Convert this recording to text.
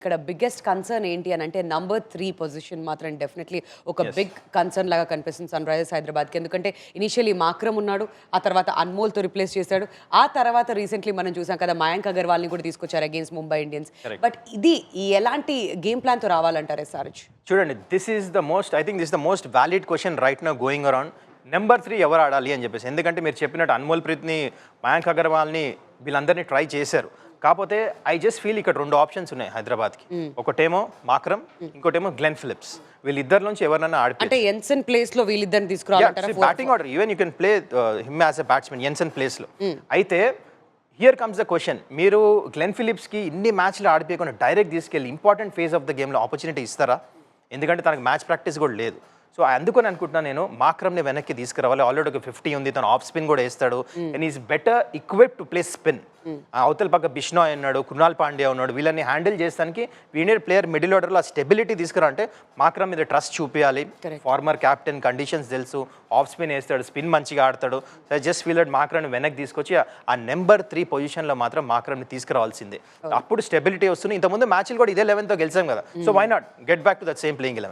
ఇక్కడ biggest concern ఏంటి అని అంటే నంబర్ త్రీ పొజిషన్ మాత్రం డెఫినెట్లీ ఒక బిగ్ కన్సర్న్ లాగా కనిపిస్తుంది సన్ రైజర్స్ హైదరాబాద్కి. ఎందుకంటే ఇనిషియలీ మాక్రమ్ ఉన్నాడు ఆ తర్వాత అన్మోల్తో రిప్లేస్ చేశాడు. ఆ తర్వాత రీసెంట్లీ మనం చూసాం కదా మయాంక్ అగర్వాల్ని కూడా తీసుకొచ్చారు అగేన్స్ ముంబై ఇండియన్స్ బట్ ఇది ఈ ఎలాంటి గేమ్ ప్లాన్తో రావాలంటారు ఎస్ఆర్హెచ్ చూడండి this is the most I think this the most valid question right no going around number three ఎవరు ఆడాలి అని చెప్పేసి. ఎందుకంటే మీరు చెప్పినట్టు అన్మోల్ ప్రీత్ని మయాంక్ అగర్వాల్ని వీళ్ళందరినీ ట్రై చేశారు. కాకపోతే ఐ జస్ట్ ఫీల్ ఇక్కడ రెండు ఆప్షన్స్ ఉన్నాయి హైదరాబాద్కి. ఒకటేమో మాక్రమ్ ఇంకోటేమో గ్లెన్ ఫిలిప్స్ వీళ్ళిద్దరి నుంచి ఎవరినైనా ఆడిపి అంటే ఎన్సన్ ప్లేస్లో వీళ్ళిద్దరిని batting order even you can play him as a batsmen ఎన్సన్ ప్లేస్లో అయితే హియర్ కమ్స్ ద క్వశ్చన్ మీరు గ్లెన్ ఫిలిప్స్కి ఇన్ని మ్యాచ్లు ఆడిపోయకుండా డైరెక్ట్ తీసుకెళ్ళి ఇంపార్టెంట్ ఫేజ్ ఆఫ్ ద గేమ్లో ఆపర్చునిటీ ఇస్తారా? ఎందుకంటే తనకు మ్యాచ్ ప్రాక్టీస్ కూడా లేదు. సో అందుకని అనుకుంటున్నా నేను మాక్రమ్ని వెనక్కి తీసుకురావాలి. ఆల్రెడీ ఒక ఫిఫ్టీ ఉంది. తను ఆఫ్ స్పిన్ కూడా వేస్తాడు. And is better equip to play spin అవతల పక్క బిష్నాయ్ ఉన్నాడు కృణాల్ పాండ్యా ఉన్నాడు. వీళ్ళని హ్యాండిల్ చేస్తానికి వీనియర్ ప్లేయర్ మిడిల్ ఆర్డర్లో ఆ స్టెబిలిటీ తీసుకురా అంటే మాక్రమ్ మీద ట్రస్ట్ చూపించాలి ఫార్మర్ క్యాప్టెన్ కండిషన్స్ తెలుసు. ఆఫ్ స్పిన్ వేస్తాడు స్పిన్ మంచిగా ఆడతాడు. సో జస్ట్ ఫీల్ మాక్రమ్ని వెనక్కి తీసుకొచ్చి ఆ- నెంబర్ త్రీ పొజిషన్లో మాత్రం మాక్రమ్ని తీసుకురావాల్సిందే. అప్పుడు స్టెబిలిటీ వస్తుంది. ఇంతకుముందు మ్యాచ్లు కూడా ఇదే లెవెన్తో గెలిచాం కదా. So why not get back to that same playing eleven